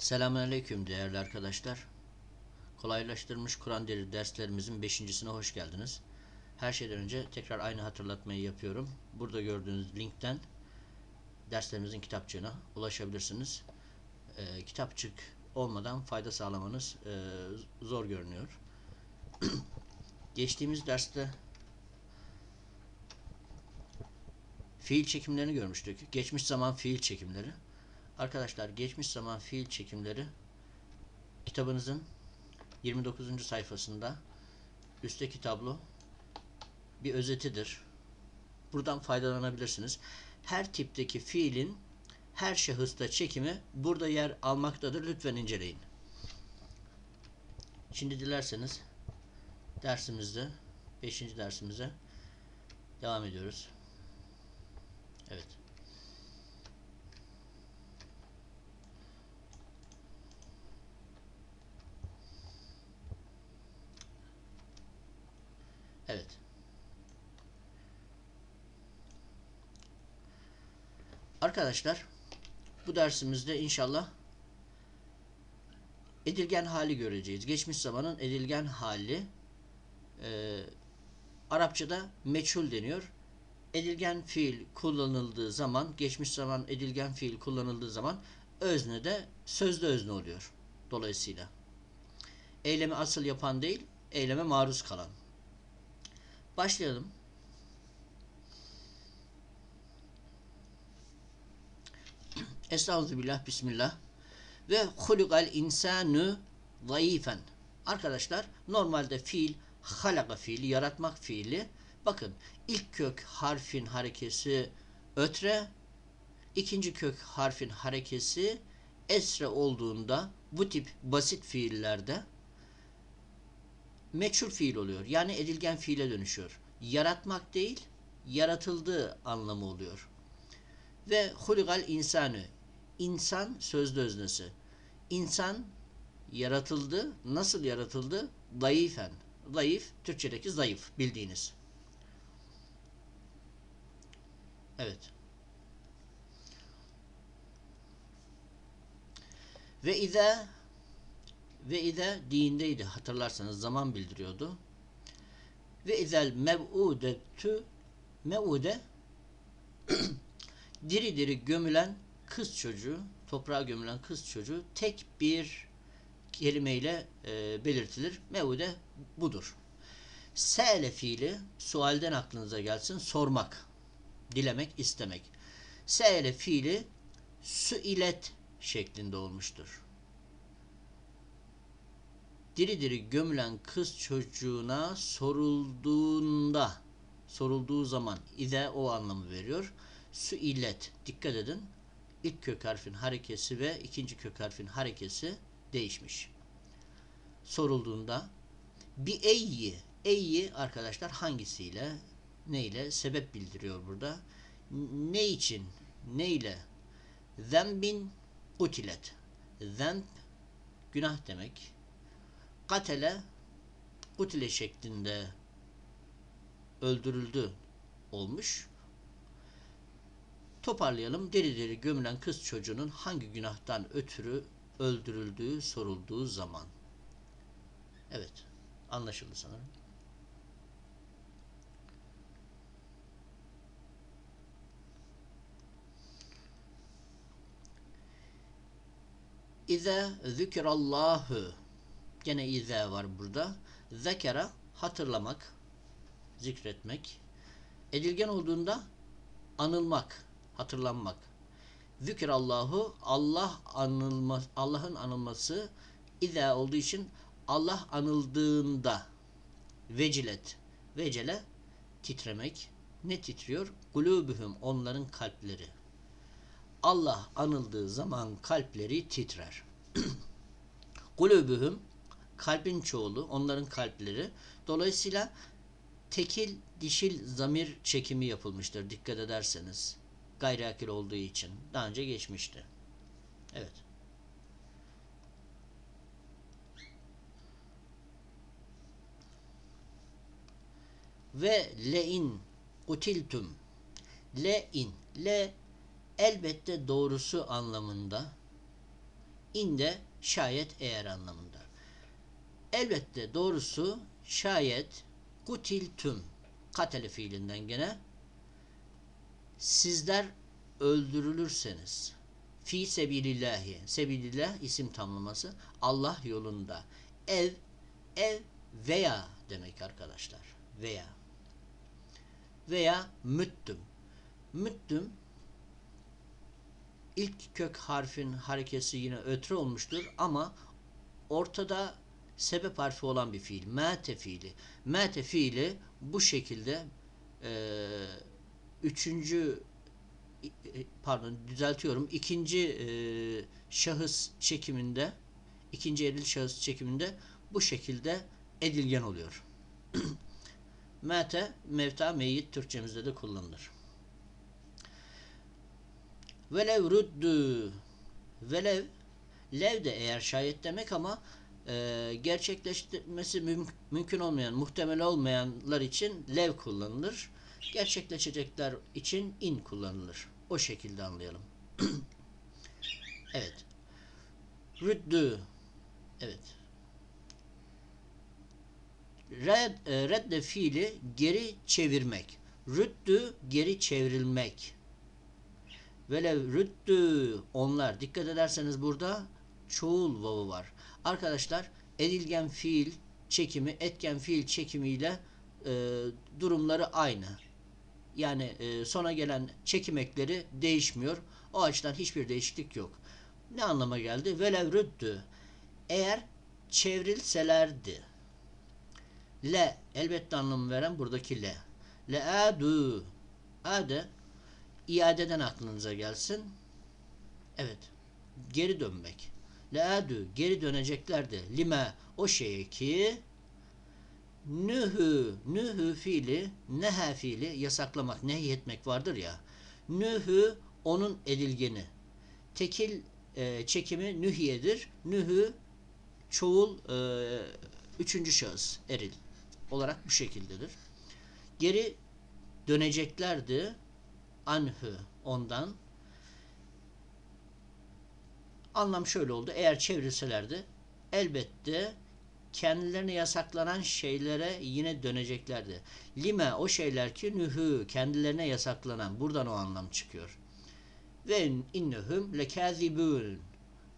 Selamünaleyküm değerli arkadaşlar. Kolaylaştırılmış Kur'an dili derslerimizin beşincisine hoş geldiniz. Her şeyden önce tekrar aynı hatırlatmayı yapıyorum. Burada gördüğünüz linkten derslerimizin kitapçığına ulaşabilirsiniz. Ee, kitapçık olmadan fayda sağlamanız e, zor görünüyor. Geçtiğimiz derste fiil çekimlerini görmüştük. Geçmiş zaman fiil çekimleri. Arkadaşlar geçmiş zaman fiil çekimleri kitabınızın 29. sayfasında üstteki tablo bir özetidir. Buradan faydalanabilirsiniz. Her tipteki fiilin her şahısta çekimi burada yer almaktadır. Lütfen inceleyin. Şimdi dilerseniz dersimizde 5. dersimize devam ediyoruz. Evet. Arkadaşlar bu dersimizde inşallah edilgen hali göreceğiz. Geçmiş zamanın edilgen hali e, Arapçada meçhul deniyor. Edilgen fiil kullanıldığı zaman, geçmiş zaman edilgen fiil kullanıldığı zaman özne de sözde özne oluyor. Dolayısıyla eylemi asıl yapan değil, eyleme maruz kalan. Başlayalım. Estağfirullah, Bismillah. Ve hulikal insanu zayıfen. Arkadaşlar normalde fiil halaka fiili, yaratmak fiili. Bakın ilk kök harfin harekesi ötre, ikinci kök harfin harekesi esre olduğunda bu tip basit fiillerde meçhul fiil oluyor. Yani edilgen fiile dönüşüyor. Yaratmak değil, yaratıldığı anlamı oluyor. Ve huligal insanı, insan sözlü öznesi. İnsan yaratıldı. Nasıl yaratıldı? Zayıfen. Zayıf, Türkçedeki zayıf bildiğiniz. Evet. Ve izâ ve ize dindeydi hatırlarsanız zaman bildiriyordu. Ve izel mev'udetü mev'ude diri diri gömülen kız çocuğu, toprağa gömülen kız çocuğu tek bir kelimeyle e, belirtilir. Mev'ude budur. Se'le fiili sualden aklınıza gelsin sormak, dilemek, istemek. Se'le fiili suilet şeklinde olmuştur diri diri gömülen kız çocuğuna sorulduğunda sorulduğu zaman ize o anlamı veriyor. Su illet. Dikkat edin. İlk kök harfin harekesi ve ikinci kök harfin harekesi değişmiş. Sorulduğunda bir eyyi. Eyyi arkadaşlar hangisiyle neyle sebep bildiriyor burada. Ne için? Neyle? Zembin utilet. Zemb günah demek katele kutile şeklinde öldürüldü olmuş. Toparlayalım. Deri deri gömülen kız çocuğunun hangi günahtan ötürü öldürüldüğü sorulduğu zaman. Evet. Anlaşıldı sanırım. İze zikirallahu Gene izâ var burada. Zekera hatırlamak, zikretmek. Edilgen olduğunda anılmak, hatırlanmak. Zikrallahu Allah anılma Allah'ın anılması izâ olduğu için Allah anıldığında vecilet vecele titremek ne titriyor? Kulübühüm onların kalpleri. Allah anıldığı zaman kalpleri titrer. Kulübühüm kalbin çoğulu, onların kalpleri. Dolayısıyla tekil dişil zamir çekimi yapılmıştır dikkat ederseniz. Gayri akil olduğu için. Daha önce geçmişti. Evet. Ve le'in utiltum le'in le elbette doğrusu anlamında inde şayet eğer anlamında. Elbette doğrusu şayet kutiltüm katele fiilinden gene sizler öldürülürseniz fi sebilillahi sebilillah isim tamlaması Allah yolunda ev ev veya demek arkadaşlar veya veya müttüm müttüm ilk kök harfin harekesi yine ötre olmuştur ama ortada sebep harfi olan bir fiil. Mete fiili. Mete fiili bu şekilde e, üçüncü e, pardon düzeltiyorum ikinci e, şahıs çekiminde ikinci eril şahıs çekiminde bu şekilde edilgen oluyor. Mete, mevta, meyyit Türkçemizde de kullanılır. Velev ruddu velev lev de eğer şayet demek ama e, gerçekleştirmesi müm mümkün olmayan, muhtemel olmayanlar için lev kullanılır. Gerçekleşecekler için in kullanılır. O şekilde anlayalım. evet. Rüddü. Evet. Red, e, redde fiili geri çevirmek. Rüddü geri çevrilmek. Velev rüddü onlar. Dikkat ederseniz burada çoğul vavu var. Arkadaşlar edilgen fiil çekimi etken fiil çekimiyle e, durumları aynı. Yani e, sona gelen çekim ekleri değişmiyor. O açıdan hiçbir değişiklik yok. Ne anlama geldi? Velev rüddü. Eğer çevrilselerdi. Le elbette anlamı veren buradaki le. Le adu. Ade iadeden aklınıza gelsin. Evet. Geri dönmek. Leadü geri döneceklerdi. Lime o şeye ki nühü nühü fiili neha fiili yasaklamak nehyetmek vardır ya. Nühü onun edilgeni. Tekil e, çekimi nühiyedir. Nühü çoğul e, üçüncü şahıs eril olarak bu şekildedir. Geri döneceklerdi anhü ondan Anlam şöyle oldu. Eğer çevirselerdi elbette kendilerine yasaklanan şeylere yine döneceklerdi. Lime o şeyler ki nühü kendilerine yasaklanan buradan o anlam çıkıyor. Ve innehum lekazibun.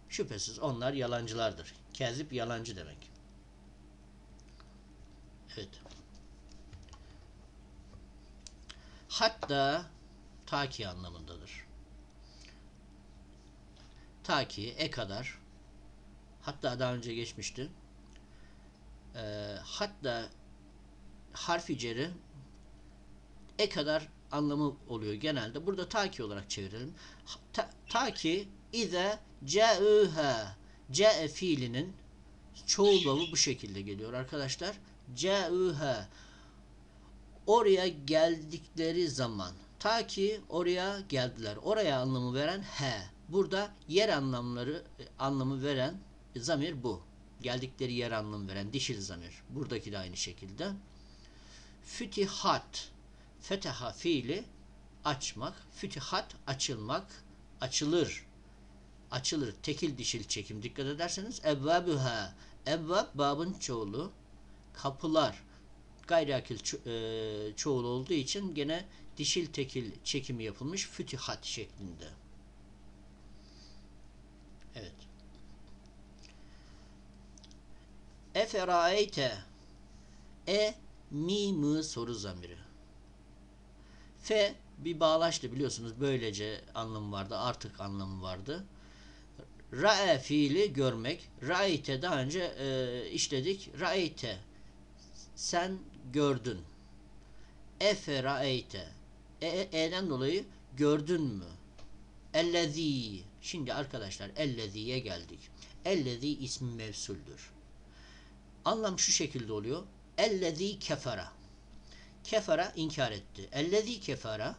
Şüphesiz onlar yalancılardır. Kezip yalancı demek. Evet. Hatta ta ki anlamındadır. Ta ki e kadar hatta daha önce geçmişti. E, hatta harfi ceri e kadar anlamı oluyor genelde. Burada ta ki olarak çevirelim. Ta, ta ki ize ce'üha ce'e fiilinin çoğul babı bu şekilde geliyor arkadaşlar. Ce'üha oraya geldikleri zaman ta ki oraya geldiler. Oraya anlamı veren he. Burada yer anlamları e, anlamı veren zamir bu. Geldikleri yer anlamı veren dişil zamir. Buradaki de aynı şekilde. Fütihat feteha fiili açmak. Fütihat açılmak. Açılır. Açılır. Tekil dişil çekim. Dikkat ederseniz evvabüha. Evvab babın çoğulu. Kapılar. Gayriakil ço e, çoğul olduğu için gene dişil tekil çekimi yapılmış fütihat şeklinde. Evet. Eferaeyte e mi mı soru zamiri. Fe bir bağlaştı biliyorsunuz böylece anlamı vardı artık anlamı vardı. Ra'e fiili görmek. Ra'ite daha önce e, işledik. Ra'ite sen gördün. Efe ra'eyte e, e, e'den dolayı gördün mü? Ellezî Şimdi arkadaşlar elleziye geldik. Ellezi ismi mevsuldür. Anlam şu şekilde oluyor. Ellezi kefara. Kefara inkar etti. Ellezi kefara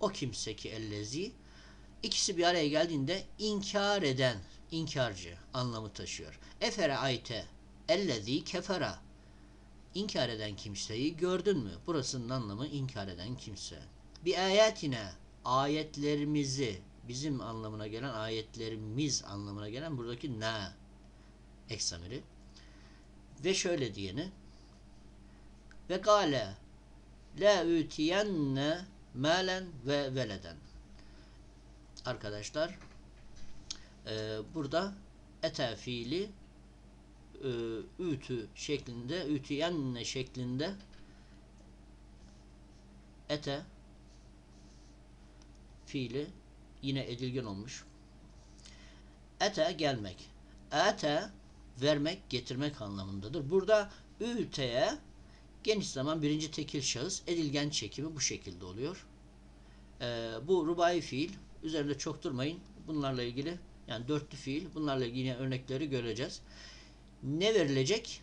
o kimse ki ellezi ikisi bir araya geldiğinde inkar eden, inkarcı anlamı taşıyor. Efere ayte ellezi kefara inkar eden kimseyi gördün mü? Burasının anlamı inkar eden kimse. Bir ayetine ayetlerimizi bizim anlamına gelen ayetlerimiz anlamına gelen buradaki na eksamiri. Ve şöyle diyeni ve gale la ütiyenne malen ve veleden arkadaşlar e, burada ete fiili e, ütü şeklinde ütiyenne şeklinde ete fiili yine edilgen olmuş. Ete gelmek. Ete vermek, getirmek anlamındadır. Burada üteye geniş zaman birinci tekil şahıs edilgen çekimi bu şekilde oluyor. Ee, bu rubai fiil üzerinde çok durmayın. Bunlarla ilgili yani dörtlü fiil bunlarla ilgili yine örnekleri göreceğiz. Ne verilecek?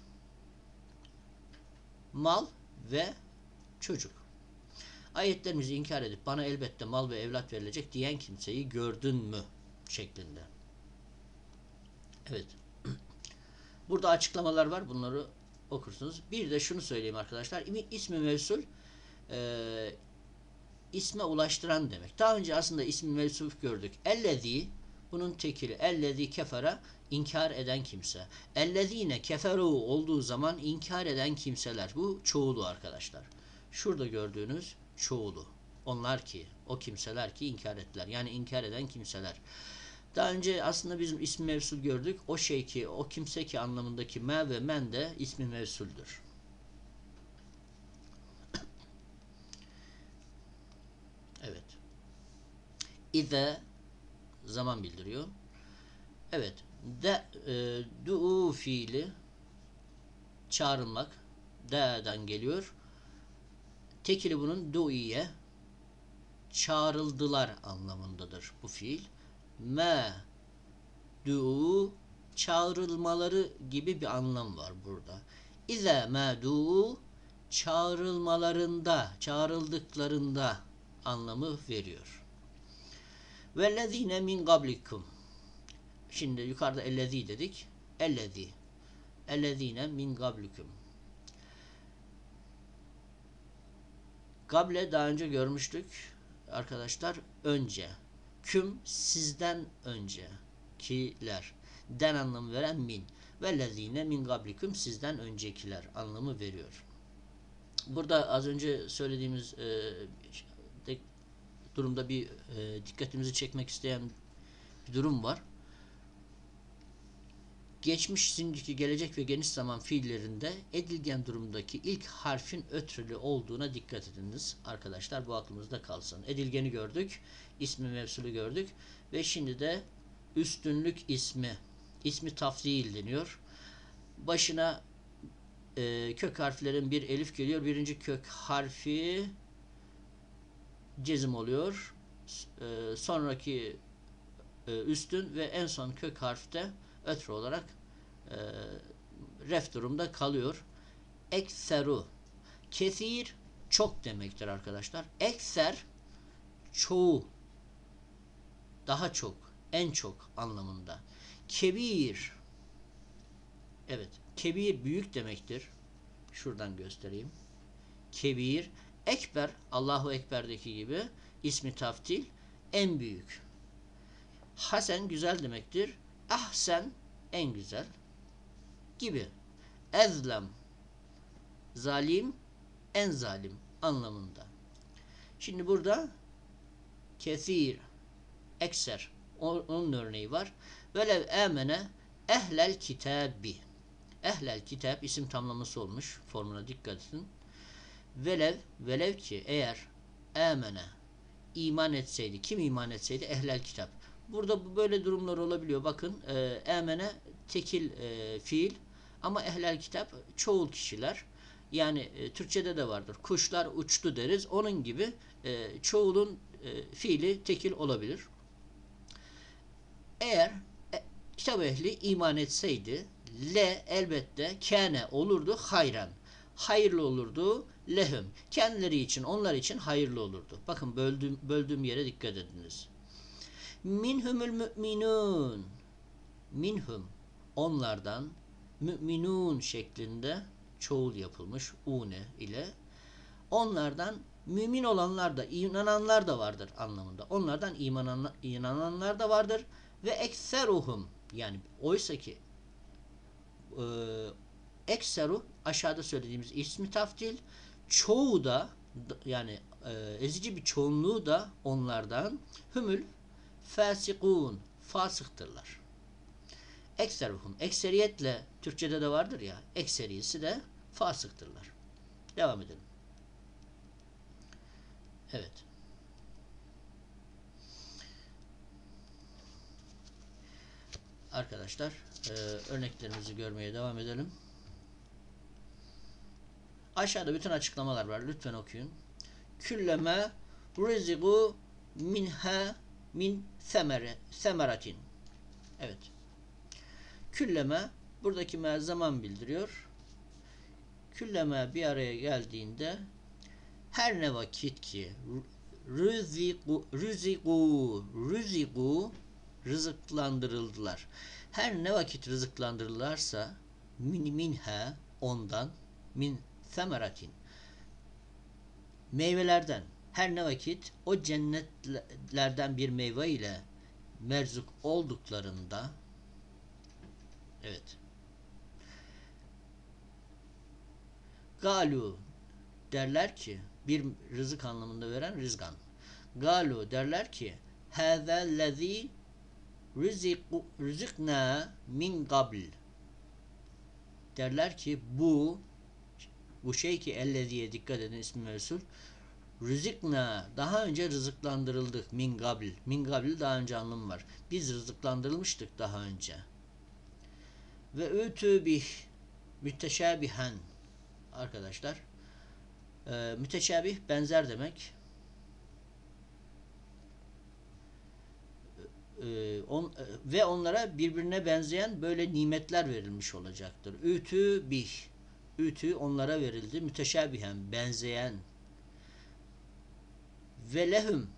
Mal ve çocuk. Ayetlerimizi inkar edip bana elbette mal ve evlat verilecek diyen kimseyi gördün mü? şeklinde. Evet. Burada açıklamalar var. Bunları okursunuz. Bir de şunu söyleyeyim arkadaşlar. İsmi mevsul e, isme ulaştıran demek. Daha önce aslında ismi mevsul gördük. Ellezî bunun tekili. Ellezî kefere inkar eden kimse. Ellezîne keferu olduğu zaman inkar eden kimseler. Bu çoğulu arkadaşlar. Şurada gördüğünüz çoğulu. Onlar ki, o kimseler ki inkar ettiler. Yani inkar eden kimseler. Daha önce aslında bizim ismi mevsul gördük. O şey ki, o kimse ki anlamındaki me ve men de ismi mevsuldür. evet. İze zaman bildiriyor. Evet. De, e, du fiili çağrılmak de'den geliyor. Tekili bunun du'iye çağrıldılar anlamındadır bu fiil. Me du çağrılmaları gibi bir anlam var burada. İze me du çağrılmalarında, çağrıldıklarında anlamı veriyor. Vellezine min qablikum Şimdi yukarıda ellezi dedik. Ellezi. Ellezine min qablikum Gable daha önce görmüştük arkadaşlar. Önce. Küm sizden önce. Kiler. Den anlamı veren min. Vellezine min gablikum sizden öncekiler anlamı veriyor. Burada az önce söylediğimiz e, durumda bir e, dikkatimizi çekmek isteyen bir durum var geçmiş, şimdiki, gelecek ve geniş zaman fiillerinde edilgen durumdaki ilk harfin ötrülü olduğuna dikkat ediniz arkadaşlar. Bu aklımızda kalsın. Edilgeni gördük, ismi mevsulü gördük ve şimdi de üstünlük ismi, ismi tafzil deniyor. Başına e, kök harflerin bir elif geliyor. Birinci kök harfi cezim oluyor. E, sonraki e, üstün ve en son kök harfte ötre olarak e, ref durumda kalıyor. Ekseru kesir çok demektir arkadaşlar. Ekser çoğu daha çok en çok anlamında. Kebir evet kebir büyük demektir. Şuradan göstereyim. Kebir ekber Allahu Ekber'deki gibi ismi taftil en büyük. Hasen güzel demektir ahsen en güzel gibi. Ezlem zalim en zalim anlamında. Şimdi burada kesir ekser onun örneği var. Velev emene ehlel kitabi. Ehlel kitap isim tamlaması olmuş. Formuna dikkat edin. Velev velev ki eğer emene iman etseydi kim iman etseydi ehlel kitap Burada böyle durumlar olabiliyor. Bakın e, emene tekil e, fiil ama ehlel kitap çoğul kişiler. Yani e, Türkçe'de de vardır. Kuşlar uçtu deriz. Onun gibi e, çoğulun e, fiili tekil olabilir. Eğer e, kitap ehli iman etseydi le elbette kene olurdu hayran. Hayırlı olurdu lehum. Kendileri için, onlar için hayırlı olurdu. Bakın böldüğüm, böldüğüm yere dikkat ediniz. Minhumul müminun. Minhum onlardan müminun şeklinde çoğul yapılmış une ile onlardan mümin olanlar da inananlar da vardır anlamında. Onlardan imanan, inananlar da vardır ve ekseruhum yani oysa ki e, ekseru aşağıda söylediğimiz ismi taftil çoğu da yani e, ezici bir çoğunluğu da onlardan hümül fasikun fasıktırlar. Ekseruhum ekseriyetle Türkçede de vardır ya ekserisi de fasıktırlar. Devam edelim. Evet. Arkadaşlar e, örneklerimizi görmeye devam edelim. Aşağıda bütün açıklamalar var. Lütfen okuyun. Külleme rizigu minha min semere, semeratin. Evet. Külleme buradaki me zaman bildiriyor. Külleme bir araya geldiğinde her ne vakit ki rüziku rüziku rüziku rızıklandırıldılar. Her ne vakit rızıklandırırlarsa min minha ondan min semeratin meyvelerden her ne vakit o cennetlerden bir meyve ile merzuk olduklarında evet. Galu derler ki bir rızık anlamında veren rizgan. Galu derler ki hâzellezî rızıkna min qabl derler ki bu bu şey ki elleziye dikkat edin ismi mevsul rızıkna daha önce rızıklandırıldık min qabl min qabl daha önce anlamı var biz rızıklandırılmıştık daha önce ve ütü bih müteşabihen arkadaşlar e, müteşabih benzer demek. E, on, e, ve onlara birbirine benzeyen böyle nimetler verilmiş olacaktır. Ütü bih. Ütü onlara verildi. Müteşabihen benzeyen. Ve lehum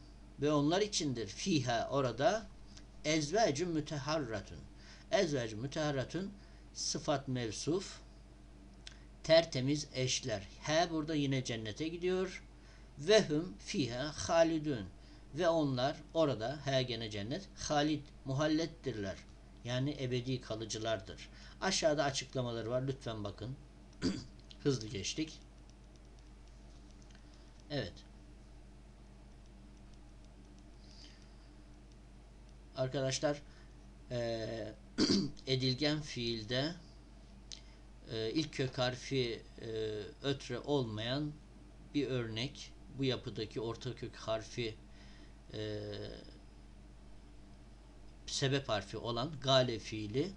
ve onlar içindir fiha orada ezvecun müteharratun. Ezvecun müteharratun sıfat mevsuf tertemiz eşler. He burada yine cennete gidiyor. Ve hum fiha halidun. Ve onlar orada he gene cennet halid muhallettirler. Yani ebedi kalıcılardır. Aşağıda açıklamaları var. Lütfen bakın. Hızlı geçtik. Evet. Arkadaşlar e, edilgen fiilde e, ilk kök harfi e, ötre olmayan bir örnek bu yapıdaki orta kök harfi e, sebep harfi olan gale fiili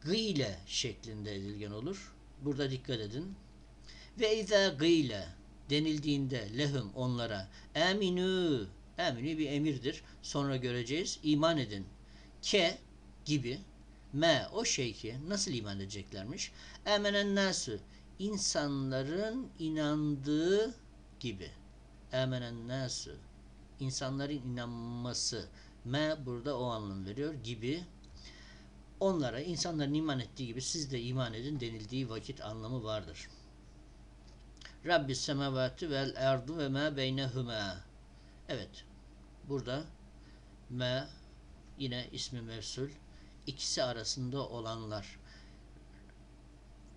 gıyle şeklinde edilgen olur. Burada dikkat edin. Ve izâ gıyle denildiğinde lehum onlara eminü eminü bir emirdir. Sonra göreceğiz. iman edin. Ke gibi me o şey ki nasıl iman edeceklermiş? Emenen nasu insanların inandığı gibi. Emenen nasu insanların inanması. Me burada o anlam veriyor gibi. Onlara insanların iman ettiği gibi siz de iman edin denildiği vakit anlamı vardır. Rabbis semavati vel erdu ve ma beynehuma. Evet. Burada me yine ismi mevsul ikisi arasında olanlar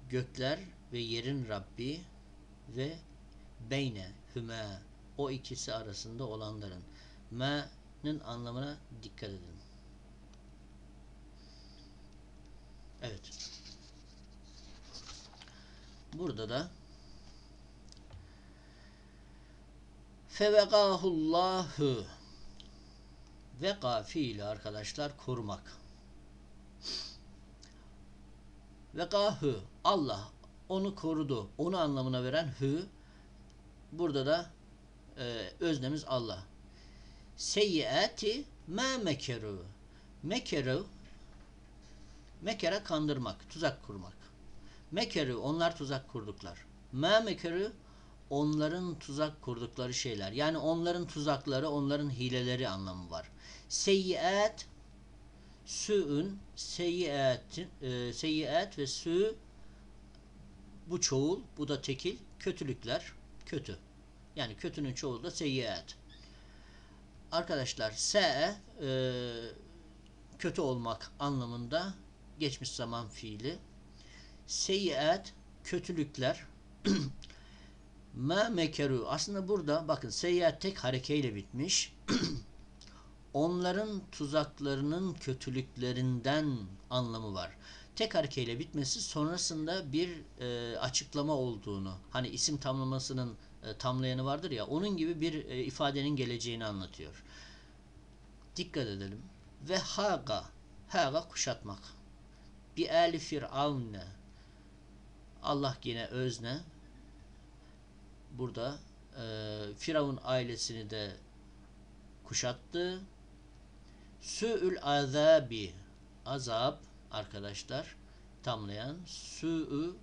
gökler ve yerin Rabbi ve beyne hüme o ikisi arasında olanların ma'nın anlamına dikkat edin. Evet. Burada da fevekahullahu veka fiili arkadaşlar korumak. Ve gahü Allah onu korudu. Onu anlamına veren hü burada da e, öznemiz Allah. Seyyiati ma mekeru. Mekeru mekere kandırmak, tuzak kurmak. Mekeru onlar tuzak kurduklar. Ma mekeru onların tuzak kurdukları şeyler. Yani onların tuzakları, onların hileleri anlamı var. Seyyiat Sü'ün e, seyyiat ve sü bu çoğul, bu da tekil, kötülükler, kötü. Yani kötünün çoğulu da seyyiat. Arkadaşlar se e, kötü olmak anlamında geçmiş zaman fiili. Seyyiat kötülükler ma mekeru aslında burada bakın seyyiat tek harekeyle bitmiş. Onların tuzaklarının kötülüklerinden anlamı var. Tek harekeyle bitmesi sonrasında bir e, açıklama olduğunu hani isim tamlamasının e, tamlayanı vardır ya onun gibi bir e, ifadenin geleceğini anlatıyor. Dikkat edelim. Ve haga haga kuşatmak. Bi eli firavne Allah yine özne burada e, Firavun ailesini de kuşattı. Sü'ül azabi azap arkadaşlar tamlayan sü'ü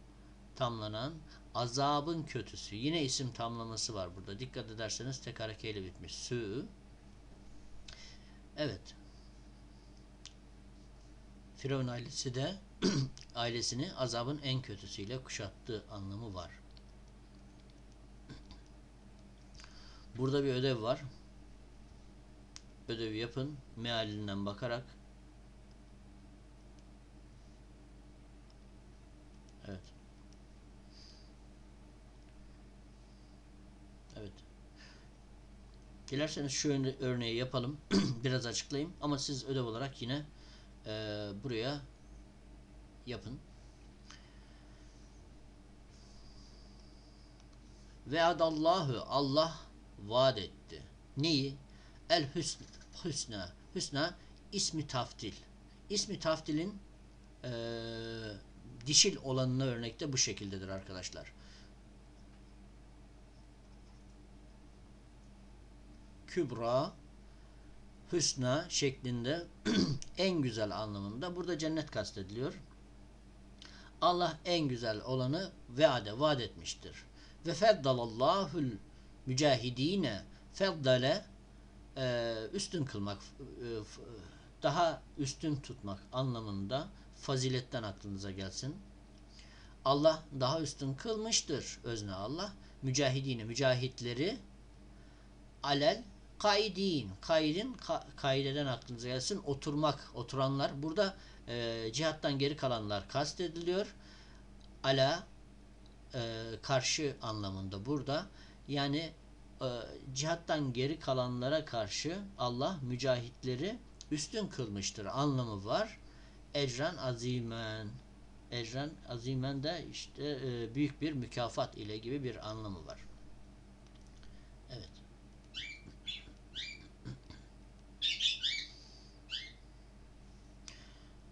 tamlanan azabın kötüsü. Yine isim tamlaması var burada. Dikkat ederseniz tek harekeyle bitmiş. Sü'ü Evet. Firavun ailesi de ailesini azabın en kötüsüyle kuşattığı anlamı var. Burada bir ödev var. Ödevi yapın. Mealinden bakarak. Evet. Evet. Dilerseniz şu örneği yapalım. Biraz açıklayayım. Ama siz ödev olarak yine e, buraya yapın. Ve adallahu Allah vaat etti. Neyi? El hüsn, hüsna. Hüsna ismi taftil. İsmi taftilin e, dişil olanına örnekte bu şekildedir arkadaşlar. Kübra hüsna şeklinde en güzel anlamında. Burada cennet kastediliyor. Allah en güzel olanı vaade vaat etmiştir. Ve feddalallahu mücahidine feddale e, üstün kılmak e, daha üstün tutmak anlamında faziletten aklınıza gelsin. Allah daha üstün kılmıştır özne Allah. Mücahidine mücahitleri alel kaidin kaidin ka, kaideden aklınıza gelsin oturmak oturanlar burada e, cihattan geri kalanlar kastediliyor ala e, karşı anlamında burada yani e, cihattan geri kalanlara karşı Allah mücahitleri üstün kılmıştır. Anlamı var. Ecran azimen. Ecran azimen de işte e, büyük bir mükafat ile gibi bir anlamı var. Evet.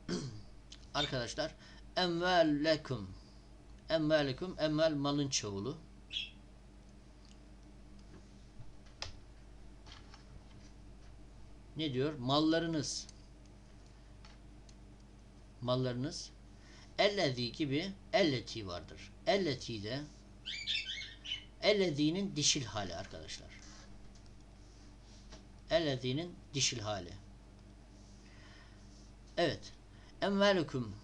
Arkadaşlar emvellekum emvelikum emvel malın çoğulu ne diyor? Mallarınız. Mallarınız. Ellezi gibi elleti vardır. Elleti de ellezinin dişil hali arkadaşlar. Ellezinin dişil hali. Evet. Emvelukum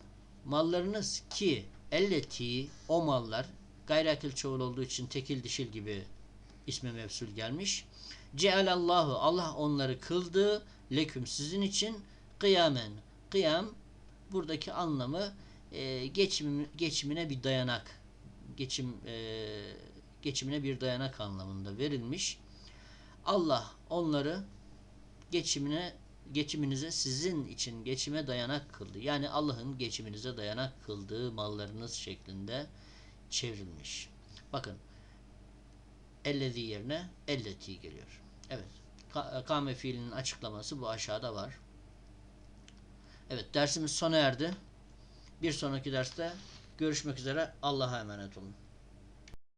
mallarınız ki elleti o mallar gayretil çoğul olduğu için tekil dişil gibi isme mevsul gelmiş. Cealallahu Allah onları kıldı leküm sizin için kıyamen. Kıyam buradaki anlamı e, geçim, geçimine bir dayanak geçim e, geçimine bir dayanak anlamında verilmiş. Allah onları geçimine geçiminize sizin için geçime dayanak kıldı. Yani Allah'ın geçiminize dayanak kıldığı mallarınız şeklinde çevrilmiş. Bakın ellezi yerine elleti geliyor. Evet. Kame fiilinin açıklaması bu aşağıda var. Evet dersimiz sona erdi. Bir sonraki derste görüşmek üzere. Allah'a emanet olun.